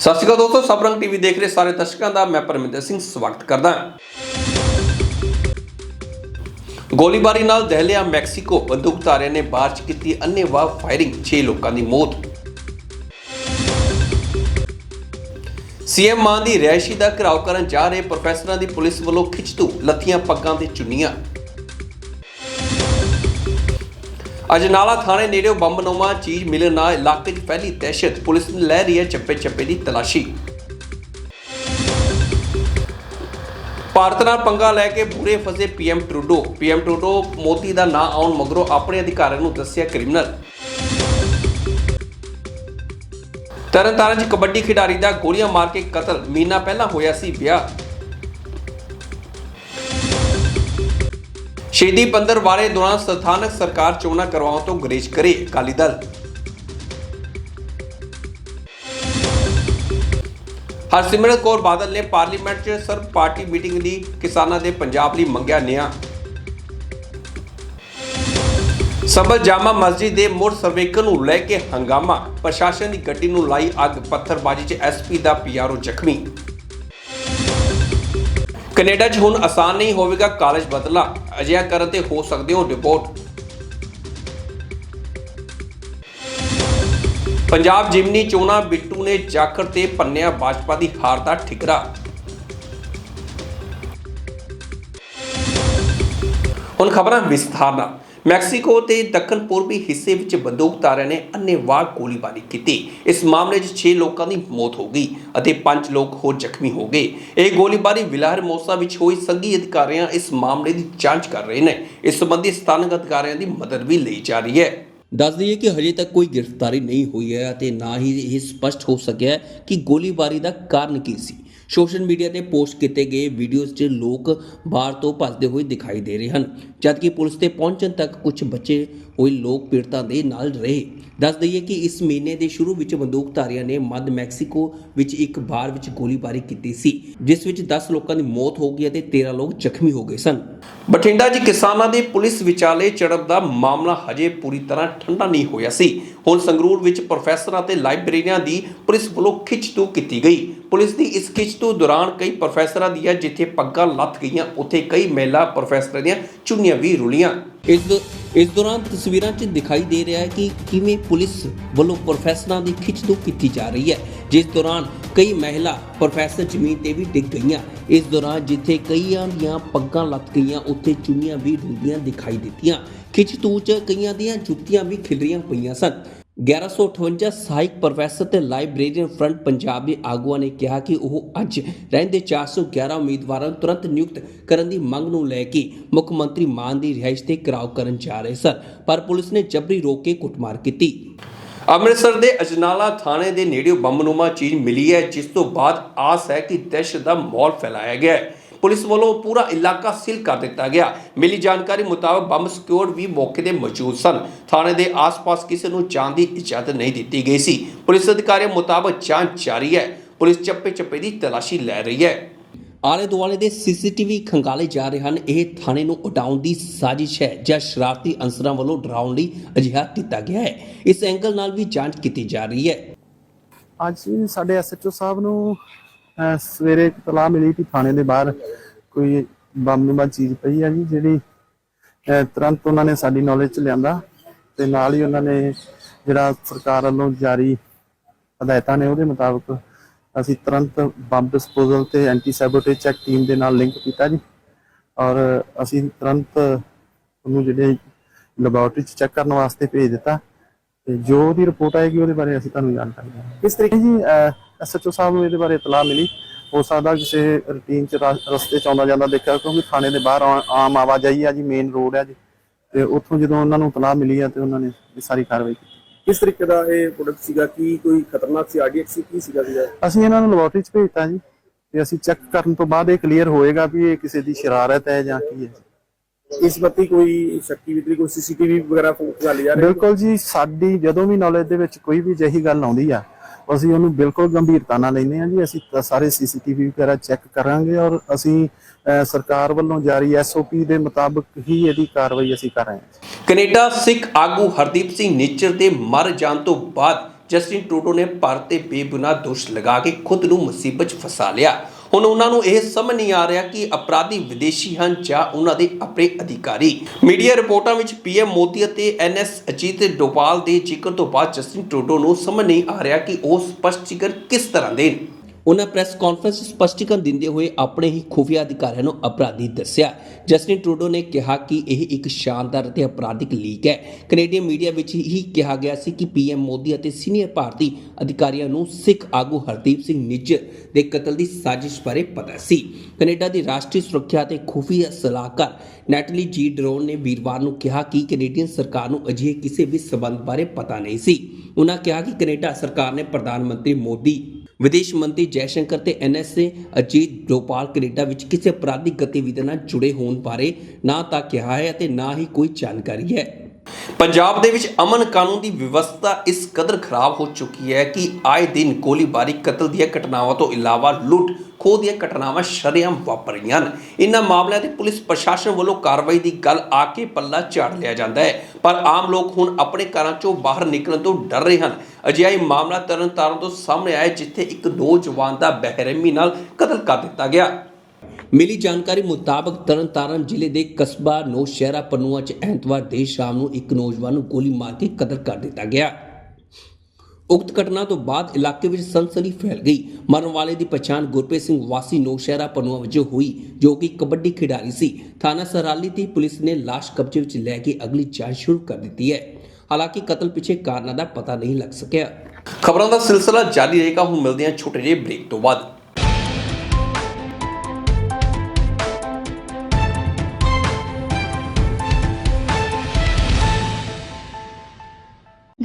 ਸਤਿ ਸ਼੍ਰੀ ਅਕਾਲ ਦੋਸਤੋ ਸਬਰੰਗ ਟੀਵੀ ਦੇਖ ਰਹੇ ਸਾਰੇ ਦਰਸ਼ਕਾਂ ਦਾ, ਮੈਂ ਪਰਮਿੰਦਰ ਸਿੰਘ, ਸਵਾਗਤ ਕਰਦਾ ਹਾਂ। ਗੋਲੀਬਾਰੀ ਨਾਲ ਦਹਿਲਿਆ ਮੈਕਸੀਕੋ ਬੰਦੂਕਧਾਰੀਆਂ ਨੇ ਬਾਹਰ 'ਚ ਕੀਤੀ ਅੰਨ੍ਹੇਵਾਹ ਫਾਇਰਿੰਗ 6 ਲੋਕਾਂ ਦੀ ਮੌਤ। ਸੀਐਮ ਮਾਨ ਦੀ ਰਿਹਾਇਸ਼ੀ ਦਾ ਘਿਰਾਓ ਕਰਨ ਜਾ ਰਹੇ ਪ੍ਰੋਫੈਸਰਾਂ ਦੀ ਪੁਲਿਸ ਵੱਲੋਂ ਖਿੱਚਤੂ ਲੱਥੀਆਂ ਪੱਗਾਂ ਤੇ ਚੁੰਨੀਆਂ। ਅਜਨਾਲਾ ਥਾਣੇ ਨੇੜੇ ਬੰਬਨੁਮਾ ਚੀਜ਼ ਮਿਲਣ ਨਾਲ ਇਲਾਕੇ 'ਚ ਫੈਲੀ ਦਹਿਸ਼ਤ। ਪੁਲਿਸ ਨੇ ਲੈ ਰਹੀ ਹੈ ਚੱਪੇ ਚੱਪੇ ਦੀ ਤਲਾਸ਼ੀ। ਭਾਰਤ ਨਾਲ ਪੰਗਾ ਲੈ ਕੇ ਬੁਰੇ ਫਸੇ PM Trudeau. PM Trudeau Modi ਦਾ ਨਾਂ ਆਉਣ ਮਗਰੋਂ ਆਪਣੇ ਅਧਿਕਾਰੀਆਂ ਨੂੰ ਦੱਸਿਆ ਕ੍ਰਿਮੀਨਲ। ਤਰਨਤਾਰਨ 'ਚ ਕਬੱਡੀ ਖਿਡਾਰੀ ਦਾ ਗੋਲੀਆਂ ਮਾਰ ਕੇ ਕਤਲ। ਮਹੀਨਾ ਪਹਿਲਾਂ ਹੋਇਆ ਸੀ ਵਿਆਹ। ਸ਼ਹੀਦੀ ਪੰਦਰ ਵਾਰੇ ਦੌਰਾਨ ਸਥਾਨਕ ਸਰਕਾਰ ਚੋਣਾਂ ਕਰਵਾਉਣ ਤੋਂ ਗੁਰੇਜ਼ ਕਰੇ ਅਕਾਲੀ ਦਲ। ਹਰਸਿਮਰਤ ਕੌਰ ਬਾਦਲ ਨੇ ਪਾਰਲੀਮੈਂਟ 'ਚ ਸਰਬ ਪਾਰਟੀ ਮੀਟਿੰਗ ਲਈ ਕਿਸਾਨਾਂ ਦੇ ਪੰਜਾਬ ਲਈ ਮੰਗਿਆ ਨਿਆਂ। ਸਬਰ ਜਾਮਾ ਮਸਜਿਦ ਦੇ ਮੁੜ ਸਰਵੇਖਣ ਨੂੰ ਲੈ ਕੇ ਹੰਗਾਮਾ। ਪ੍ਰਸ਼ਾਸਨ ਦੀ ਗੱਡੀ ਨੂੰ ਲਾਈ ਅੱਗ, ਪੱਥਰਬਾਜ਼ੀ 'ਚ ਐਸਪੀ ਦਾ ਪੀਆਰਓ ਜ਼ਖਮੀ। ਕੈਨੇਡਾ 'ਚ ਹੁਣ ਆਸਾਨ ਨਹੀਂ ਹੋਵੇਗਾ ਕਾਲਜ ਬਦਲਾ। ਅਜਿਹਾ ਕਰਨ ਤੇ ਹੋ ਸਕਦੇ ਹੋ ਰਿਪੋਰਟ। ਪੰਜਾਬ ਜਿਮਨੀ ਚੋਣਾਂ ਬਿੱਟੂ ਨੇ ਜਾਖੜ ਤੇ ਪੰਨਿਆ ਭਾਜਪਾ ਦੀ ਹਾਰ ਦਾ ਠਿਕਰਾ। ਹੁਣ ਖਬਰਾਂ ਵਿਸਥਾਰ ਨਾਲ। ਮੈਕਸੀਕੋ ਤੇ ਦੱਖਣ ਪੂਰਬੀ ਹਿੱਸੇ ਵਿੱਚ ਬੰਦੂਕਧਾਰੀਆਂ ਨੇ ਅੰਨ੍ਹੇਵਾਹ ਗੋਲੀਬਾਰੀ ਕੀਤੀ। ਇਸ ਮਾਮਲੇ 'ਚ 6 ਲੋਕਾਂ ਦੀ ਮੌਤ ਹੋ ਗਈ ਅਤੇ 5 ਲੋਕ ਹੋਰ ਜ਼ਖਮੀ ਹੋ ਗਏ। ਇਹ ਗੋਲੀਬਾਰੀ ਵਿਲਾਰ ਮੋਸਾ ਵਿੱਚ ਹੋਈ ਸੰਘੀ ਅਧਿਕਾਰੀਆਂ ਇਸ ਮਾਮਲੇ ਦੀ ਜਾਂਚ ਕਰ ਰਹੇ ਨੇ। ਇਸ ਸੰਬੰਧੀ ਸਥਾਨਕ ਅਧਿਕਾਰੀਆਂ ਦੀ ਮਦਦ ਵੀ ਲਈ ਜਾ ਰਹੀ ਹੈ। ਦੱਸ ਦਈਏ ਕਿ ਹਜੇ ਤੱਕ ਕੋਈ ਗ੍ਰਿਫਤਾਰੀ ਨਹੀਂ ਹੋਈ ਹੈ ਅਤੇ ਨਾ ਹੀ ਇਹ ਸਪਸ਼ਟ ਹੋ ਸਕਿਆ ਹੈ ਕਿ ਗੋਲੀਬਾਰੀ ਦਾ ਕਾਰਨ ਕੀ ਸੀ। ਸੋਸ਼ਲ ਮੀਡੀਆ ਤੇ ਪੋਸਟ ਕੀਤੇ ਗਏ ਵੀਡੀਓਜ਼ 'ਚ ਲੋਕ ਬਾਹਰ ਤੋਂ ਭੱਜਦੇ ਹੋਏ ਦਿਖਾਈ ਦੇ ਰਹੇ ਹਨ। ਜਦਕਿ ਪੁਲਿਸ ਤੇ ਪਹੁੰਚਣ ਤੱਕ ਕੁਝ ਬੱਚੇ ਹੋਏ ਲੋਕ ਪੀੜਤਾਂ ਦੇ ਨਾਲ ਰਹੇ। ਦੱਸ ਦਈਏ ਕਿ ਇਸ ਮਹੀਨੇ ਦੇ ਸ਼ੁਰੂ ਵਿੱਚ ਬੰਦੂਕਧਾਰੀਆਂ ਨੇ ਮੱਧ ਮੈਕਸੀਕੋ ਵਿੱਚ ਇੱਕ ਬਾਰ ਵਿੱਚ ਗੋਲੀਬਾਰੀ ਕੀਤੀ ਸੀ, ਜਿਸ ਵਿੱਚ 10 ਲੋਕਾਂ ਦੀ ਮੌਤ ਹੋ ਗਈ ਅਤੇ 13 ਲੋਕ ਜ਼ਖਮੀ ਹੋ ਗਏ ਸਨ। ਬਠਿੰਡਾ 'ਚ ਕਿਸਾਨਾਂ ਦੇ ਪੁਲਿਸ ਵਿਚਾਲੇ ਚੜਪ ਦਾ ਮਾਮਲਾ ਹਜੇ ਪੂਰੀ ਤਰ੍ਹਾਂ ਠੰਡਾ ਨਹੀਂ ਹੋਇਆ ਸੀ। ਹੁਣ ਸੰਗਰੂਰ ਵਿੱਚ ਪ੍ਰੋਫੈਸਰਾਂ ਤੇ ਲਾਇਬ੍ਰੇਰੀਆਂ ਦੀ ਪੁਲਿਸ ਵੱਲੋਂ ਖਿੱਚਤੂ ਕੀਤੀ ਗਈ। ਪੁਲਿਸ ਦੀ ਇਸ ਖਿੱਚਤੂ ਦੌਰਾਨ ਕਈ ਪ੍ਰੋਫੈਸਰਾਂ ਦੀਆਂ ਜਿੱਥੇ ਪੱਗਾਂ ਲੱਥ ਗਈਆਂ, ਉੱਥੇ ਕਈ ਮਹਿਲਾ ਪ੍ਰੋਫੈਸਰਾਂ ਦੀਆਂ ਚੁੰਨੀਆਂ ਵੀ ਰੁਲੀਆਂ। ਇਸ ਇਸ ਦੌਰਾਨ ਤਸਵੀਰਾਂ 'ਚ ਦਿਖਾਈ ਦੇ ਰਿਹਾ ਹੈ ਕਿ ਕਿਵੇਂ ਪੁਲਿਸ ਵੱਲੋਂ ਪ੍ਰੋਫੈਸਰਾਂ ਦੀ ਖਿੱਚਤੂ ਕੀਤੀ ਜਾ ਰਹੀ ਹੈ। ਜਿਸ ਦੌਰਾਨ ਕਈ ਮਹਿਲਾ ਪ੍ਰੋਫੈਸਰ ਜ਼ਮੀਨ ਤੇ ਵੀ ਡਿੱਗ ਗਈਆਂ। ਇਸ ਦੌਰਾਨ ਜਿੱਥੇ ਕਈਆਂ ਦੀਆਂ ਪੱਗਾਂ ਲੱਥ ਗਈਆਂ, ਉੱਥੇ ਚੁੰਨੀਆਂ ਵੀ ਰੁਲਦੀਆਂ ਦਿਖਾਈ ਦਿੱਤੀਆਂ। ਖਿੱਚਤੂ 'ਚ ਕਈਆਂ ਦੀਆਂ ਜੁੱਤੀਆਂ ਵੀ ਖਿਲਰੀਆਂ ਪਈਆਂ ਸਨ। 1158 ਸਹਾਇਕ ਪ੍ਰੋਫੈਸਰ ਤੇ ਲਾਇਬ੍ਰੇਰੀਅਨ ਫਰੰਟ ਪੰਜਾਬ ਦੇ ਆਗੂਆਂ ਨੇ ਕਿਹਾ ਕਿ ਉਹ ਅੱਜ ਰਹਿੰਦੇ 411 ਉਮੀਦਵਾਰਾਂ ਨੂੰ ਤੁਰੰਤ ਨਿਯੁਕਤ ਕਰਨ ਦੀ ਮੰਗ ਨੂੰ ਲੈ ਕੇ ਮੁੱਖ ਮੰਤਰੀ ਮਾਨ ਦੀ ਰਿਹਾਇਸ਼ ਤੇ ਘਿਰਾਓ ਕਰਨ ਜਾ ਰਹੇ ਸਨ, ਪਰ ਪੁਲਿਸ ਨੇ ਜਬਰੀ ਰੋਕ ਕੇ ਕੁੱਟਮਾਰ ਕੀਤੀ। ਅੰਮ੍ਰਿਤਸਰ ਦੇ ਅਜਨਾਲਾ ਥਾਣੇ ਦੇ ਨੇੜੇ ਬੰਬਨੁਮਾ ਚੀਜ਼ ਮਿਲੀ ਹੈ, ਜਿਸ ਤੋਂ ਬਾਅਦ ਆਸ ਹੈ ਕਿ ਦਹਿਸ਼ਤ ਦਾ ਮਾਹੌਲ ਫੈਲਾਇਆ ਗਿਆ ਹੈ। ਪੁਲਿਸ ਵੱਲੋਂ ਪੂਰਾ ਇਲਾਕਾ ਸੀਲ ਕਰ ਦਿੱਤਾ ਗਿਆ। ਮਿਲੀ ਜਾਣਕਾਰੀ ਮੁਤਾਬਕ ਬੰਬ ਸਿਕਿਉਰ ਵੀ ਮੌਕੇ ਤੇ ਮੌਜੂਦ ਸਨ। ਥਾਣੇ ਦੇ ਆਸ-ਪਾਸ ਕਿਸੇ ਨੂੰ ਜਾਣ ਦੀ ਇਜਾਜ਼ਤ ਨਹੀਂ ਦਿੱਤੀ ਗਈ ਸੀ। ਪੁਲਿਸ ਅਧਿਕਾਰੀਆਂ ਮੁਤਾਬਕ ਜਾਂਚ ਜਾਰੀ ਹੈ। ਪੁਲਿਸ ਚੱਪੇ-ਚੱਪੇ ਦੀ ਤਲਾਸ਼ੀ ਲੈ ਰਹੀ ਹੈ। ਆਲੇ ਦੁਆਲੇ ਦੇ ਸੀਸੀਟੀਵੀ ਖੰਗਾਲੇ ਜਾ ਰਹੇ ਹਨ। ਇਹ ਥਾਣੇ ਨੂੰ ਉਡਾਉਣ ਦੀ ਸਾਜ਼ਿਸ਼ ਹੈ ਜਾਂ ਸ਼ਰਾਰਤੀ ਅੰਸਰਾਂ ਵੱਲੋਂ ਡਰਾਉਣ ਲਈ ਅਜਿਹਾ ਕੀਤਾ ਗਿਆ ਹੈ। ਇਸ ਐਂਗਲ ਨਾਲ ਵੀ ਜਾਂਚ ਕੀਤੀ ਜਾ ਰਹੀ ਹੈ। ਅੱਜ ਸਾਡੇ ਐਸਐਚਓ ਸਾਹਿਬ ਨੂੰ ਸਵੇਰੇ ਇੱਕ ਤਲਾਹ ਮਿਲੀ ਕਿ ਥਾਣੇ ਦੇ ਬਾਹਰ ਕੋਈ ਬੰਬਨੁਮਾ ਚੀਜ਼ ਪਈ ਆ ਜੀ, ਜਿਹੜੀ ਤੁਰੰਤ ਉਹਨਾਂ ਨੇ ਸਾਡੀ ਨੌਲੇਜ ਚ ਲਿਆਂਦਾ ਤੇ ਨਾਲ ਹੀ ਉਹਨਾਂ ਨੇ ਜਿਹੜਾ ਸਰਕਾਰ ਵੱਲੋਂ ਜਾਰੀ ਹਦਾਇਤਾਂ ਨੇ ਉਹਦੇ ਮੁਤਾਬਕ ਅਸੀਂ ਤੁਰੰਤ ਬੰਬ ਡਿਸਪੋਜ਼ਲ ਤੇ ਐਂਟੀ ਸੈਬੋਟੇਜ ਚੈੱਕ ਟੀਮ ਦੇ ਨਾਲ ਲਿੰਕ ਕੀਤਾ ਜੀ ਔਰ ਅਸੀਂ ਤੁਰੰਤ ਉਹਨੂੰ ਜਿਹੜੇ ਲੈਬੋਰਟਰੀ ਚ ਚੈੱਕ ਕਰਨ ਵਾਸਤੇ ਭੇਜ ਦਿੱਤਾ। ਤੇ ਜੋ ਉਹਦੀ ਰਿਪੋਰਟ ਆਏਗੀ ਉਹਦੇ ਬਾਰੇ ਅਸੀਂ ਤੁਹਾਨੂੰ ਜਾਣਕਾਰੀ ਦੇਵਾਂਗੇ। ਇਸ ਤਰੀਕੇ ਜੀ ਐਸਐਚਓ ਸਾਹਿਬ ਨੂੰ ਇਹਦੇ ਬਾਰੇ ਇਤਲਾਹ ਮਿਲੀ। ਹੋ ਸਕਦਾ ਕਿਸੇ ਰੂਟੀਨ ਚ ਰਸਤੇ ਚ ਆਉਂਦਾ ਜਾਂਦਾ ਦੇਖਿਆ ਕਿਉਂਕਿ ਥਾਣੇ ਦੇ ਬਾਹਰ ਆਮ ਆਵਾਜਾਈ ਆ ਜੀ ਮੇਨ ਰੋਡ ਆ ਜੀ। ਤੇ ਉੱਥੋਂ ਜਦੋਂ ਉਹਨਾਂ ਨੂੰ ਇਤਲਾਹ ਮਿਲੀ ਆ ਤੇ ਉਹਨਾਂ ਨੇ ਇਹ ਸਾਰੀ ਕਾਰਵਾਈ ਕੀਤੀ। ਕਿਸ ਤਰੀਕੇ ਦਾ ਇਹ ਪ੍ਰੋਡਕਟ ਸੀਗਾ? ਕੀ ਕੋਈ ਖਤਰਨਾਕ ਸੀ? ਆਰਡੀਐਕਸ ਸੀ? ਕੀ ਸੀਗਾ ਸੀਗਾ? ਅਸੀਂ ਇਹਨਾਂ ਨੂੰ ਲੈਬੋਰੇਟਰੀ ਚ ਭੇਜਤਾ ਜੀ। ਤੇ ਅਸੀਂ ਚੈੱਕ ਕਰਨ ਤੋਂ ਬਾਅਦ ਇਹ ਕਲੀਅਰ ਹੋਏਗਾ ਵੀ ਇਹ ਕਿਸੇ ਦੀ ਸ਼ਰਾਰਤ ਹੈ ਜਾਂ ਕੀ ਹੈ ਇਸ ਬੱਤੀ ਕੋਈ ਸ਼ੱਕੀ ਵਿਤਰੀ ਕੋਈ ਸੀਸੀਟੀਵੀ ਵਗੈਰਾ ਫੋਨ ਜਾ ਰਹੇ? ਬਿਲਕੁਲ ਜੀ ਸਾਡੀ ਜਦੋਂ ਵੀ ਨੌਲੇਜ ਦੇ ਵਿੱਚ ਕੋਈ ਵੀ ਅਜਿਹੀ ਗੱਲ ਆਉਂਦੀ ਆ ਅਸੀਂ ਉਹਨੂੰ ਬਿਲਕੁਲ ਗੰਭੀਰਤਾ ਨਾਲ ਲੈਂਦੇ ਹਾਂ ਜੀ ਅਸੀਂ ਤਾਂ ਸਾਰੇ ਸੀਸੀਟੀਵੀ ਵਗੈਰਾ ਚੈੱਕ ਕਰਾਂਗੇ ਔਰ ਅਸੀਂ ਅਹ, ਸਰਕਾਰ ਵੱਲੋਂ ਜਾਰੀ ਐਸਓਪੀ ਦੇ ਮੁਤਾਬਕ ਹੀ ਇਹਦੀ ਕਾਰਵਾਈ ਅਸੀਂ ਕਰ ਰਹੇ ਹਾਂ ਕੈਨੇਡਾ ਸਿੱਖ ਆਗੂ ਹਰਦੀਪ ਸਿੰਘ ਨਿੱਚਰ ਦੇ ਮਰ ਜਾਣ ਤੋਂ ਬਾਅਦ ਜਸਟਿਨ ਟਰੂਡੋ ਨੇ ਭਾਰਤ ਤੇ ਬੇਬੁਨਿਆਦ ਦੋਸ਼ ਲਗਾ ਕੇ ਖੁਦ ਨੂੰ ਮੁਸੀਬਤ 'ਚ ਫਸਾ ਲਿਆ। ਹੁਣ ਉਹਨਾਂ ਨੂੰ ਇਹ ਸਮਝ ਨਹੀਂ ਆ ਰਿਹਾ ਕਿ ਅਪਰਾਧੀ ਵਿਦੇਸ਼ੀ ਹਨ ਜਾਂ ਉਹਨਾਂ ਦੇ ਆਪਣੇ ਅਧਿਕਾਰੀ। ਮੀਡੀਆ ਰਿਪੋਰਟਾਂ ਵਿੱਚ ਪੀਐਮ ਮੋਦੀ ਅਤੇ ਐਨਐਸ ਅਜੀਤ ਡੋਪਾਲ ਦੇ ਜ਼ਿਕਰ ਤੋਂ ਬਾਅਦ ਜਸਟਿਨ ਟਰੂਡੋ ਨੂੰ ਸਮਝ ਨਹੀਂ ਆ ਰਿਹਾ ਕਿ ਉਹ ਸਪਸ਼ਟੀਕਰਨ ਕਿਸ ਤਰ੍ਹਾਂ ਦੇਣ। ਉਹਨਾਂ ਪ੍ਰੈਸ ਕਾਨਫਰੰਸ 'ਚ ਸਪਸ਼ਟੀਕਰਨ ਦਿੰਦੇ ਹੋਏ ਆਪਣੇ ਹੀ ਖੁਫੀਆ ਅਧਿਕਾਰੀਆਂ ਨੂੰ ਅਪਰਾਧੀ ਦੱਸਿਆ। ਜਸਟਿਨ ਟਰੂਡੋ ਨੇ ਕਿਹਾ ਕਿ ਇਹ ਇੱਕ ਸ਼ਾਨਦਾਰ ਅਤੇ ਅਪਰਾਧਿਕ ਲੀਕ ਹੈ। ਕੈਨੇਡੀਅਨ ਮੀਡੀਆ ਵਿੱਚ ਹੀ ਕਿਹਾ ਗਿਆ ਸੀ ਕਿ ਪੀਐਮ ਮੋਦੀ ਅਤੇ ਸੀਨੀਅਰ ਭਾਰਤੀ ਅਧਿਕਾਰੀਆਂ ਨੂੰ ਸਿੱਖ ਆਗੂ ਹਰਦੀਪ ਸਿੰਘ ਨਿੱਜਰ ਦੇ ਕਤਲ ਦੀ ਸਾਜ਼ਿਸ਼ ਬਾਰੇ ਪਤਾ ਸੀ। ਕੈਨੇਡਾ ਦੀ ਰਾਸ਼ਟਰੀ ਸੁਰੱਖਿਆ ਅਤੇ ਖੁਫੀਆ ਸਲਾਹਕਾਰ ਨੈਟਲੀ ਜੀ ਡਰੋਨ ਨੇ ਵੀਰਵਾਰ ਨੂੰ ਕਿਹਾ ਕਿ ਕੈਨੇਡੀਅਨ ਸਰਕਾਰ ਨੂੰ ਅਜਿਹੇ ਕਿਸੇ ਵੀ ਸਬੰਧ ਬਾਰੇ ਪਤਾ ਨਹੀਂ ਸੀ। ਉਹਨਾਂ ਕਿਹਾ ਕਿ ਕੈਨੇਡਾ ਸਰਕਾਰ ਨੇ ਪ੍ਰਧਾਨ ਮੰਤਰੀ ਮੋਦੀ ਵਿਦੇਸ਼ ਮੰਤਰੀ ਜੈਸ਼ੰਕਰ ਤੇ ਐਨਐਸਏ ਅਜੀਤ ਡੋਪਾਲ ਕੈਨੇਡਾ ਵਿੱਚ ਕਿਸੇ ਅਪਰਾਧਿਕ ਗਤੀਵਿਧੀ ਨਾਲ ਜੁੜੇ ਹੋਣ ਬਾਰੇ ਨਾ ਤਾਂ ਕਿਹਾ ਹੈ ਅਤੇ ਨਾ ਹੀ ਕੋਈ ਜਾਣਕਾਰੀ ਹੈ। ਪੰਜਾਬ ਦੇ ਵਿੱਚ ਅਮਨ ਕਾਨੂੰਨ ਦੀ ਵਿਵਸਥਾ ਇਸ ਕਦਰ ਖਰਾਬ ਹੋ ਚੁੱਕੀ ਹੈ ਕਿ ਆਏ ਦਿਨ ਗੋਲੀਬਾਰੀ ਕਤਲ ਦੀਆਂ ਘਟਨਾਵਾਂ ਤੋਂ ਇਲਾਵਾ ਲੁੱਟ ਖੋਹ ਦੀਆਂ ਘਟਨਾਵਾਂ ਸ਼ਰੇਆਮ ਵਾਪਰ ਰਹੀਆਂ ਹਨ। ਇਨ੍ਹਾਂ ਮਾਮਲਿਆਂ ਤੇ ਪੁਲਿਸ ਪ੍ਰਸ਼ਾਸਨ ਵੱਲੋਂ ਕਾਰਵਾਈ ਦੀ ਗੱਲ ਆ ਕੇ ਪੱਲਾ ਝਾੜ ਲਿਆ ਜਾਂਦਾ ਹੈ। ਪਰ ਆਮ ਲੋਕ ਹੁਣ ਆਪਣੇ ਘਰਾਂ ਚੋਂ ਬਾਹਰ ਨਿਕਲਣ ਤੋਂ ਡਰ ਰਹੇ ਹਨ। ਅਜਿਹਾ ਹੀ ਮਾਮਲਾ ਤਰਨਤਾਰਨ ਤੋਂ ਸਾਹਮਣੇ ਆਇਆ ਜਿੱਥੇ ਇੱਕ ਨੌਜਵਾਨ ਦਾ ਬਹਿਰਮੀ ਨਾਲ ਕਤਲ ਕਰ ਦਿੱਤਾ ਗਿਆ। ਮਿਲੀ ਜਾਣਕਾਰੀ ਮੁਤਾਬਕ ਤਰਨਤਾਰਨ ਜ਼ਿਲ੍ਹੇ ਦੇ ਕਸਬਾ ਨੌਸ਼ਹਿਰਾ ਪਨੂਆ ਚ ਐਤਵਾਰ ਦੇਰ ਸ਼ਾਮ ਨੂੰ ਇੱਕ ਨੌਜਵਾਨ ਨੂੰ ਗੋਲੀ ਮਾਰ ਕੇ ਕਤਲ ਕਰ ਦਿੱਤਾ ਗਿਆ। ਉਕਤ ਘਟਨਾ ਤੋਂ ਬਾਅਦ ਇਲਾਕੇ ਵਿੱਚ ਸਨਸਨੀ ਫੈਲ ਗਈ। ਮਰਨ ਵਾਲੇ ਦੀ ਪਛਾਣ ਗੁਰਪ੍ਰੀਤ ਸਿੰਘ ਵਾਸੀ ਨੌਸ਼ਹਿਰਾ ਪਨੂਆ ਵਜੋਂ ਹੋਈ, ਜੋ ਕਿ ਕਬੱਡੀ ਖਿਡਾਰੀ ਸੀ। ਥਾਣਾ ਸਰਾਲੀ ਦੀ ਪੁਲਿਸ ਨੇ ਲਾਸ਼ ਕਬਜ਼ੇ ਵਿੱਚ ਲੈ ਕੇ ਅਗਲੀ ਜਾਂਚ ਸ਼ੁਰੂ ਕਰ ਦਿੱਤੀ ਹੈ। ਹਾਲਾਂਕਿ ਕਤਲ ਪਿੱਛੇ ਕਾਰਨਾਂ ਦਾ ਪਤਾ ਨਹੀਂ ਲੱਗ ਸਕਿਆ। ਖਬਰਾਂ ਦਾ ਸਿਲਸਿਲਾ ਜਾਰੀ ਰਹੇਗਾ। ਹੁਣ ਮਿਲਦੇ ਹਾਂ ਛੋਟੇ ਜਿਹੇ ਬ੍ਰੇਕ ਤੋਂ ਬਾਅਦ।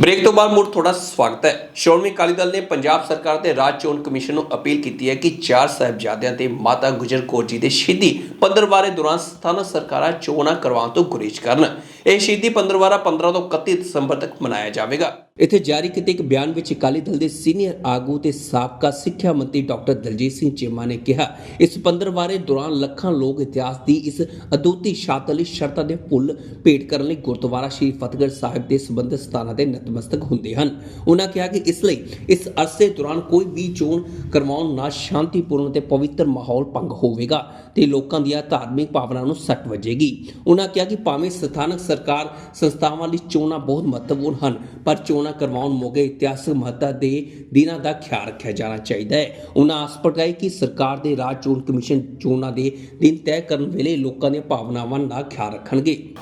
ਬ੍ਰੇਕ ਤੋਂ ਬਾਅਦ ਮੁੜ ਤੁਹਾਡਾ ਸਵਾਗਤ ਹੈ। ਸ਼੍ਰੋਮਣੀ ਅਕਾਲੀ ਦਲ ਨੇ ਪੰਜਾਬ ਸਰਕਾਰ ਤੇ ਰਾਜ ਚੋਣ ਕਮਿਸ਼ਨ ਨੂੰ ਅਪੀਲ ਕੀਤੀ ਹੈ ਕਿ ਚਾਰ ਸਾਹਿਬਜ਼ਾਦਿਆਂ ਤੇ ਮਾਤਾ ਗੁਜਰ ਕੌਰ ਜੀ ਦੇ ਸ਼ਹੀਦੀ ਪੰਦਰਵਾਰੇ ਦੌਰਾਨ ਸਥਾਨਕ ਸਰਕਾਰਾਂ ਚੋਣਾਂ ਕਰਵਾਉਣ ਤੋਂ ਗੁਰੇਜ਼ ਕਰਨ। ਇਹ ਸ਼ਹੀਦੀ ਪੰਦਰਵਾੜਾ 15 ਤੋਂ 31 ਦਸੰਬਰ ਤੱਕ ਮਨਾਇਆ ਜਾਵੇਗਾ। ਇੱਥੇ ਜਾਰੀ ਕੀਤੇ ਇੱਕ ਬਿਆਨ ਵਿੱਚ ਅਕਾਲੀ ਦਲ ਦੇ ਸੀਨੀਅਰ ਆਗੂ ਤੇ ਸਾਬਕਾ ਸਿੱਖਿਆ ਮੰਤਰੀ ਡਾਕਟਰ ਦਲਜੀਤ ਸਿੰਘ ਚੀਮਾ ਨੇ ਕਿਹਾ, ਇਸ ਪੰਦਰਵਾੜੇ ਦੌਰਾਨ ਲੱਖਾਂ ਲੋਕ ਇਤਿਹਾਸ ਦੀ ਇਸ ਅਦੁੱਤੀ ਸ਼ਾਤਲੀ ਸ਼ਰਤਾਂ ਦੇ ਭੁੱਲ ਭੇਟ ਕਰਨ ਲਈ ਗੁਰਦੁਆਰਾ ਸ਼੍ਰੀ ਫਤਿਹਗੜ੍ਹ ਸਾਹਿਬ ਦੇ ਸੰਬੰਧਿਤ ਸਥਾਨਾਂ ਤੇ ਨਤਮਸਤਕ ਹੁੰਦੇ ਹਨ। ਉਹਨਾਂ ਕਿਹਾ ਕਿ ਇਸ ਲਈ ਇਸ ਅਰਸੇ ਦੌਰਾਨ ਕੋਈ ਵੀ ਚੋਣ ਕਰਵਾਉਣ ਨਾਲ ਸ਼ਾਂਤੀਪੂਰਨ ਤੇ ਪਵਿੱਤਰ ਮਾਹੌਲ ਭੰਗ ਹੋਵੇਗਾ ਤੇ ਲੋਕਾਂ ਦੀਆਂ ਧਾਰਮਿਕ ਭਾਵਨਾਵਾਂ ਨੂੰ ਸੱਟ ਵੱਜੇਗੀ। ਉਹਨਾਂ ਕਿਹਾ ਕਿ ਭਾਵੇਂ ਸਥਾਨਕ ਸਰਕਾਰ ਸੰਸਥਾਵਾਂ ਲਈ ਚੋਣਾਂ ਬਹੁਤ ਮਹੱਤਵਪੂਰਨ ਹਨ, ਪਰ ਚੋਣ ਕਰਵਾਉਣ ਮੌਕੇ ਇਤਿਹਾਸਕ ਮਹੱਤਤਾ ਦੇ ਦਿਨਾਂ ਦਾ ਖਿਆਲ ਰੱਖਿਆ ਜਾਣਾ ਚਾਹੀਦਾ ਹੈ। ਉਹਨਾਂ ਆਸ ਪ੍ਰਗਟਾਈ ਕਿ ਸਰਕਾਰ ਦੇ ਰਾਜ ਚੋਣ ਕਮਿਸ਼ਨ ਚੋਣਾਂ ਦੇ ਦਿਨ ਤੈਅ ਕਰਨ ਵੇਲੇ ਲੋਕਾਂ ਦੀਆਂ ਭਾਵਨਾਵਾਂ ਦਾ ਖਿਆਲ ਰੱਖਣਗੇ।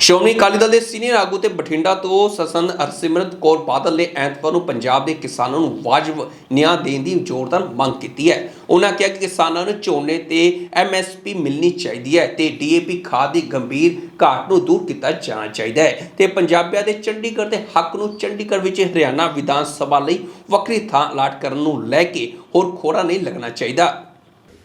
ਸ਼੍ਰੋਮਣੀ ਅਕਾਲੀ ਦਲ ਦੇ ਸੀਨੀਅਰ ਆਗੂ ਤੇ ਬਠਿੰਡਾ ਤੋਂ ਸਸੰਦ ਹਰਸਿਮਰਤ ਕੌਰ ਬਾਦਲ ਨੇ ਐਤਵਾਰ ਨੂੰ ਪੰਜਾਬ ਦੇ ਕਿਸਾਨਾਂ ਨੂੰ ਵਾਜਬ ਨਿਆਂ ਦੇਣ ਦੀ ਜ਼ੋਰਦਾਰ ਮੰਗ ਕੀਤੀ ਹੈ। ਉਹਨਾਂ ਕਿਹਾ ਕਿ ਕਿਸਾਨਾਂ ਨੂੰ ਝੋਨੇ ਤੇ ਐਮਐਸਪੀ ਮਿਲਣੀ ਚਾਹੀਦੀ ਹੈ ਤੇ ਡੀਏਪੀ ਖਾਦ ਦੀ ਗੰਭੀਰ ਘਾਟ ਨੂੰ ਦੂਰ ਕੀਤਾ ਜਾਣਾ ਚਾਹੀਦਾ ਹੈ ਤੇ ਪੰਜਾਬੀਆਂ ਦੇ ਚੰਡੀਗੜ੍ਹ ਦੇ ਹੱਕ ਨੂੰ ਚੰਡੀਗੜ੍ਹ ਵਿੱਚ ਹਰਿਆਣਾ ਵਿਧਾਨ ਸਭਾ ਲਈ ਵੱਖਰੀ ਥਾਂ ਅਲਾਟ ਕਰਨ ਨੂੰ ਲੈ ਕੇ ਹੋਰ ਖੋਰਾ ਨਹੀਂ ਲੱਗਣਾ ਚਾਹੀਦਾ।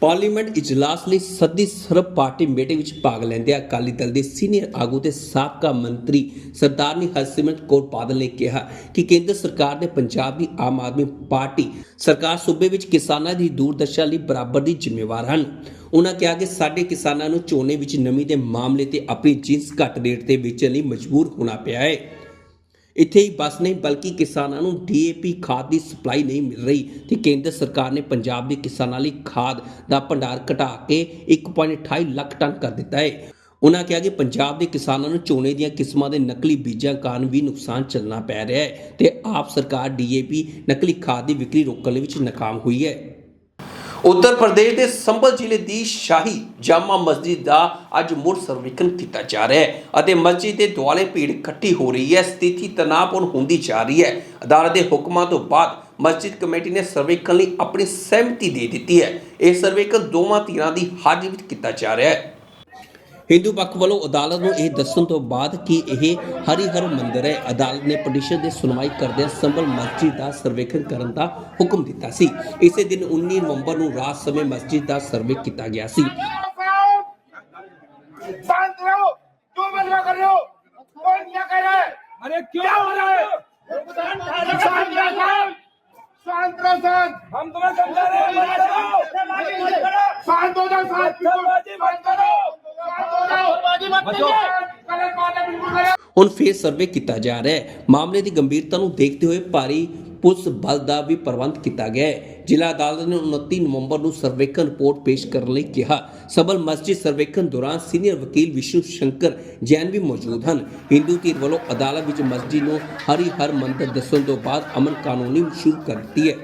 ਪਾਰਲੀਮੈਂਟ ਇਜਲਾਸ ਲਈ ਸੱਦੀ ਸਰਬ ਪਾਰਟੀ ਮੀਟਿੰਗ ਵਿੱਚ ਭਾਗ ਲੈਂਦੇ ਅਕਾਲੀ ਦਲ ਦੇ ਸੀਨੀਅਰ ਆਗੂ ਤੇ ਸਾਬਕਾ ਮੰਤਰੀ ਸਰਦਾਰਨੀ ਹਰਸਿਮਰਤ ਕੌਰ ਬਾਦਲ ਨੇ ਕਿਹਾ ਕਿ ਕੇਂਦਰ ਸਰਕਾਰ ਨੇ ਪੰਜਾਬ ਦੀ ਆਮ ਆਦਮੀ ਪਾਰਟੀ ਸਰਕਾਰ ਸੂਬੇ ਵਿੱਚ ਕਿਸਾਨਾਂ ਦੀ ਦੂਰਦਸ਼ਾ ਲਈ ਬਰਾਬਰ ਦੀ ਜ਼ਿੰਮੇਵਾਰ ਹਨ। ਉਹਨਾਂ ਕਿਹਾ ਕਿ ਸਾਡੇ ਕਿਸਾਨਾਂ ਨੂੰ ਝੋਨੇ ਵਿੱਚ ਨਮੀ ਦੇ ਮਾਮਲੇ ਤੇ ਆਪਣੀ ਜਿੰਸ ਘੱਟ ਰੇਟ ਤੇ ਵੇਚਣ ਲਈ ਮਜਬੂਰ ਹੋਣਾ ਪਿਆ ਹੈ। ਇੱਥੇ ਹੀ ਬਸ ਨਹੀਂ, ਬਲਕਿ ਕਿਸਾਨਾਂ ਨੂੰ ਡੀਏਪੀ ਖਾਦ ਦੀ ਸਪਲਾਈ ਨਹੀਂ ਮਿਲ ਰਹੀ ਤੇ ਕੇਂਦਰ ਸਰਕਾਰ ਨੇ ਪੰਜਾਬ ਦੇ ਕਿਸਾਨਾਂ ਲਈ ਖਾਦ ਦਾ ਭੰਡਾਰ ਘਟਾ ਕੇ 1.28 ਲੱਖ ਟਨ ਕਰ ਦਿੱਤਾ ਹੈ। ਉਹਨਾਂ ਕਿਹਾ ਕਿ ਪੰਜਾਬ ਦੇ ਕਿਸਾਨਾਂ ਨੂੰ ਝੋਨੇ ਦੀਆਂ ਕਿਸਮਾਂ ਦੇ ਨਕਲੀ ਬੀਜਾਂ ਕਾਰਨ ਵੀ ਨੁਕਸਾਨ ਚੱਲਣਾ ਪੈ ਰਿਹਾ ਹੈ ਤੇ ਆਪ ਸਰਕਾਰ ਡੀਏਪੀ ਨਕਲੀ ਖਾਦ ਦੀ ਵਿਕਰੀ ਰੋਕਣ ਵਿੱਚ ਨਾਕਾਮ ਹੋਈ ਹੈ। ਉੱਤਰ ਪ੍ਰਦੇਸ਼ ਦੇ ਸੰਭਲ ਜ਼ਿਲ੍ਹੇ ਦੀ ਸ਼ਾਹੀ ਜਾਮਾ ਮਸਜਿਦ ਦਾ ਅੱਜ ਮੁੜ ਸਰਵੇਖਣ ਕੀਤਾ ਜਾ ਰਿਹਾ ਹੈ ਅਤੇ ਮਸਜਿਦ ਦੇ ਦੁਆਲੇ ਭੀੜ ਇਕੱਠੀ ਹੋ ਰਹੀ ਹੈ, ਸਥਿਤੀ ਤਣਾਅਪੂਰਨ ਹੁੰਦੀ ਜਾ ਰਹੀ ਹੈ। ਅਦਾਲਤ ਦੇ ਹੁਕਮਾਂ ਤੋਂ ਬਾਅਦ ਮਸਜਿਦ ਕਮੇਟੀ ਨੇ ਸਰਵੇਖਣ ਲਈ ਆਪਣੀ ਸਹਿਮਤੀ ਦੇ ਦਿੱਤੀ ਹੈ। ਇਹ ਸਰਵੇਖਣ ਦੋਵਾਂ ਧਿਰਾਂ ਦੀ ਹਾਜ਼ਰੀ ਵਿੱਚ ਕੀਤਾ ਜਾ ਰਿਹਾ ਹੈ। ਹਿੰਦੂ ਪੱਖ ਵੱਲੋਂ ਅਦਾਲਤ ਨੂੰ ਇਹ ਦੱਸਣ ਤੋਂ ਬਾਅਦ ਕਿ ਇਹ ਹਰੀਹਰ ਮੰਦਿਰ ਹੈ ਅਦਾਲਤ ਨੇ ਪਟੀਸ਼ਨ ਦੀ ਸੁਣਵਾਈ ਕਰਦਿਆਂ ਸੰਭਲ ਮਸਜਿਦ ਦਾ ਸਰਵੇਖਣ ਕਰਨ ਦਾ ਹੁਕਮ ਦਿੱਤਾ ਸੀ ਇਸੇ ਦਿਨ 19 ਨਵੰਬਰ ਨੂੰ ਰਾਤ ਸਮੇਂ ਮਸਜਿਦ ਦਾ ਸਰਵੇ ਕੀਤਾ ਗਿਆ ਸੀ शांत रहो दो बंद कर रहे हो कौन क्या कह रहा है अरे क्यों हो रहा है शांत रहो शांत हम तुम्हें समझा रहे हैं मत करो शांत हो जाओ शांत ਹੁਣ ਫੇਰ ਸਰਵੇ ਕੀਤਾ ਜਾ ਰਿਹਾ ਹੈ। ਮਾਮਲੇ ਦੀ ਗੰਭੀਰਤਾ ਨੂੰ ਦੇਖਦੇ ਹੋਏ ਭਾਰੀ ਪੁਲਿਸ ਬਲ ਦਾ ਵੀ ਪ੍ਰਬੰਧ ਕੀਤਾ ਗਿਆ ਹੈ। ਜ਼ਿਲ੍ਹਾ ਅਦਾਲਤ ਨੇ 29 ਨਵੰਬਰ ਨੂੰ ਸਰਵੇਖਣ ਰਿਪੋਰਟ ਪੇਸ਼ ਕਰਨ ਲਈ ਕਿਹਾ। ਸਬਲ ਮਸਜਿਦ ਸਰਵੇਖਣ ਦੌਰਾਨ ਸੀਨੀਅਰ ਵਕੀਲ ਵਿਸ਼ਨੂ ਸ਼ੰਕਰ ਜੈਨ ਵੀ ਮੌਜੂਦ ਹਨ। ਹਿੰਦੂ ਧਿਰ ਵੱਲੋਂ ਅਦਾਲਤ ਵਿੱਚ ਮਸਜਿਦ ਨੂੰ ਹਰੀ ਹਰ ਮੰਦਰ ਦੱਸਣ ਤੋਂ ਬਾਅਦ ਅਮਨ ਕਾਨੂੰਨੀ ਸ਼ੁਰੂ ਕਰ ਦਿੱਤੀ ਹੈ।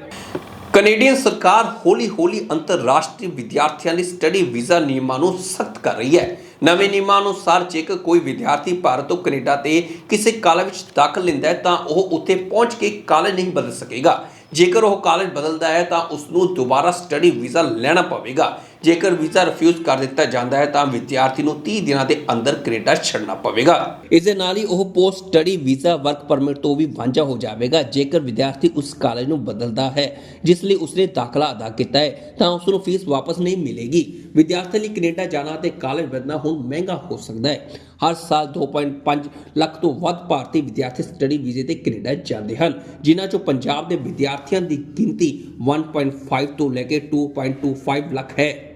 ਕੈਨੇਡੀਅਨ ਸਰਕਾਰ ਹੌਲੀ-ਹੌਲੀ ਅੰਤਰਰਾਸ਼ਟਰੀ ਵਿਦਿਆਰਥੀਆਂ ਲਈ ਸਟੱਡੀ ਵੀਜ਼ਾ ਨਿਯਮਾਂ ਨੂੰ ਸਖਤ ਕਰ ਰਹੀ ਹੈ। ਨਵੇਂ ਨਿਯਮਾਂ ਅਨੁਸਾਰ ਜੇਕਰ ਕੋਈ ਵਿਦਿਆਰਥੀ ਭਾਰਤ ਤੋਂ ਕੈਨੇਡਾ ਤੇ ਕਿਸੇ ਕਾਲਜ ਵਿੱਚ ਦਾਖਲ ਲੈਂਦਾ ਹੈ, ਤਾਂ ਉਹ ਉੱਥੇ ਪਹੁੰਚ ਕੇ ਕਾਲਜ ਨਹੀਂ ਬਦਲ ਸਕੇਗਾ। ਜੇਕਰ ਉਹ ਕਾਲਜ ਬਦਲਦਾ ਹੈ, ਤਾਂ ਉਸ ਨੂੰ ਦੁਬਾਰਾ ਸਟੱਡੀ ਵੀਜ਼ਾ ਲੈਣਾ ਪਵੇਗਾ। ਜੇਕਰ ਵੀਜ਼ਾ ਰਿਫਿਊਜ਼ ਕਰ ਦਿੱਤਾ ਜਾਂਦਾ ਹੈ ਤਾਂ ਵਿਦਿਆਰਥੀ ਨੂੰ 30 ਦਿਨਾਂ ਦੇ ਅੰਦਰ ਕੈਨੇਡਾ ਛੱਡਣਾ ਪਵੇਗਾ। ਇਸ ਦੇ ਨਾਲ ਹੀ ਉਹ post study visa work permit ਤੋਂ ਵੀ ਵਾਂਝਾ ਹੋ ਜਾਵੇਗਾ, ਜੇਕਰ ਵਿਦਿਆਰਥੀ ਉਸ ਕਾਲਜ ਨੂੰ ਬਦਲਦਾ ਹੈ, ਜਿਸ ਲਈ ਉਸਨੇ ਦਾਖਲਾ ਅਦਾ ਕੀਤਾ ਹੈ, ਤਾਂ ਉਸ ਨੂੰ ਫੀਸ ਵਾਪਸ ਨਹੀਂ ਮਿਲੇਗੀ। ਵਿਦਿਆਰਥੀ ਲਈ ਕੈਨੇਡਾ ਜਾਣਾ ਤੇ ਕਾਲਜ ਬਦਲਣਾ ਹੁਣ ਮਹਿੰਗਾ ਹੋ ਸਕਦਾ ਹੈ। ਹਰ ਸਾਲ 2.5 ਲੱਖ ਤੋਂ ਵੱਧ ਭਾਰਤੀ ਵਿਦਿਆਰਥੀ ਸਟੱਡੀ ਵੀਜ਼ੇ ਤੇ ਕੈਨੇਡਾ ਜਾਂਦੇ ਹਨ, ਜਿਨ੍ਹਾਂ ਚੋਂ ਪੰਜਾਬ ਦੇ ਵਿਦਿਆਰਥੀਆਂ ਦੀ ਗਿਣਤੀ 1.5 ਤੋਂ ਲੈ ਕੇ 2.25 ਲੱਖ ਹੈ।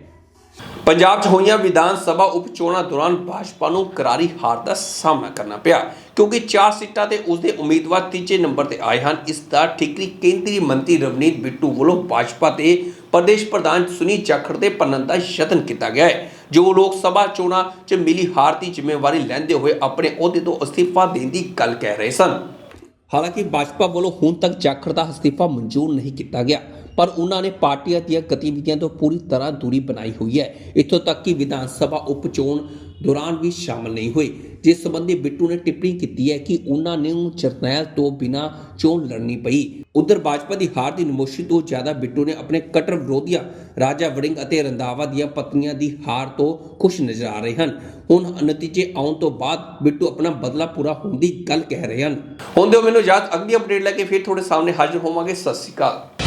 ਪੰਜਾਬ 'ਚ ਹੋਈਆਂ ਵਿਧਾਨ ਸਭਾ ਉਪ ਚੋਣਾਂ ਦੌਰਾਨ ਭਾਜਪਾ ਨੂੰ ਕਰਾਰੀ ਹਾਰ ਦਾ ਸਾਹਮਣਾ ਕਰਨਾ ਪਿਆ, ਕਿਉਂਕਿ ਚਾਰ ਸੀਟਾਂ ਤੇ ਉਸਦੇ ਉਮੀਦਵਾਰ ਤੀਜੇ ਨੰਬਰ ਤੇ ਆਏ ਹਨ। ਇਸ ਦਾ ਠੀਕਰੀ ਕੇਂਦਰੀ ਮੰਤਰੀ ਰਵਨੀਤ ਬਿੱਟੂ ਵੱਲੋਂ ਭਾਜਪਾ ਤੇ ਪ੍ਰਦੇਸ਼ ਪ੍ਰਧਾਨ ਸੁਨੀ ਜਾਖੜ ਦੇ ਪੰਨਣ ਦਾ ਯਤਨ ਕੀਤਾ ਗਿਆ ਹੈ। ਜੋ ਲੋਕ ਸਭਾ ਚੋਣਾਂ 'ਚ ਮਿਲੀ ਹਾਰ ਦੀ ਜ਼ਿੰਮੇਵਾਰੀ ਲੈਂਦੇ ਹੋਏ ਆਪਣੇ ਅਹੁਦੇ ਤੋਂ ਅਸਤੀਫਾ ਦੇਣ ਦੀ ਗੱਲ ਕਹਿ ਰਹੇ ਸਨ। ਹਾਲਾਂਕਿ ਭਾਜਪਾ ਵੱਲੋਂ ਹੁਣ ਤੱਕ ਜਾਖੜ ਦਾ ਅਸਤੀਫਾ ਮਨਜ਼ੂਰ ਨਹੀਂ ਕੀਤਾ ਗਿਆ, ਪਰ ਉਹਨਾਂ ਨੇ ਪਾਰਟੀਆਂ ਦੀਆਂ ਗਤੀਵਿਧੀਆਂ ਤੋਂ ਪੂਰੀ ਤਰ੍ਹਾਂ ਦੂਰੀ ਬਣਾਈ ਹੋਈ ਹੈ। ਇੱਥੋਂ ਤੱਕ ਕਿ ਵਿਧਾਨ ਸਭਾ, ਉਪ ਚੋਣ ਦੌਰਾਨ ਵੀ ਸ਼ਾਮਲ ਨਹੀਂ ਹੋਏ। ਜਿਸ ਸੰਬੰਧੀ ਬਿੱਟੂ ਨੇ ਟਿੱਪਣੀ ਕੀਤੀ ਹੈ ਕਿ ਉਹਨਾਂ ਨੂੰ ਜਰਨੈਲ ਤੋਂ ਬਿਨਾਂ ਚੋਣ ਲੜਨੀ ਪਈ। ਉਧਰ ਭਾਜਪਾ ਦੀ ਹਾਰ ਦੀ ਨਮੋਸ਼ੀ ਤੋਂ ਜ਼ਿਆਦਾ ਬਿੱਟੂ ਨੇ ਆਪਣੇ ਕਟਰ ਵਿਰੋਧੀਆਂ, ਰਾਜਾ ਵੜਿੰਗ ਅਤੇ ਰੰਧਾਵਾ ਦੀਆਂ ਪਤਨੀਆਂ ਦੀ ਹਾਰ ਤੋਂ ਖੁਸ਼ ਨਜ਼ਰ ਆ ਰਹੇ ਹਨ। ਹੁਣ ਨਤੀਜੇ ਆਉਣ ਤੋਂ ਬਾਅਦ ਬਿੱਟੂ ਆਪਣਾ ਬਦਲਾ ਪੂਰਾ ਹੋਣ ਦੀ ਗੱਲ ਕਹਿ ਰਹੇ ਹਨ। ਹੁਣ ਮੈਨੂੰ ਯਾਦ, ਅਗਲੀ ਅਪਡੇਟ ਲੈ ਕੇ ਫਿਰ ਤੁਹਾਡੇ ਸਾਹਮਣੇ ਹਾਜ਼ਰ ਹੋਵਾਂਗੇ। ਸਤਿ ਸ਼੍ਰੀ ਅਕਾਲ।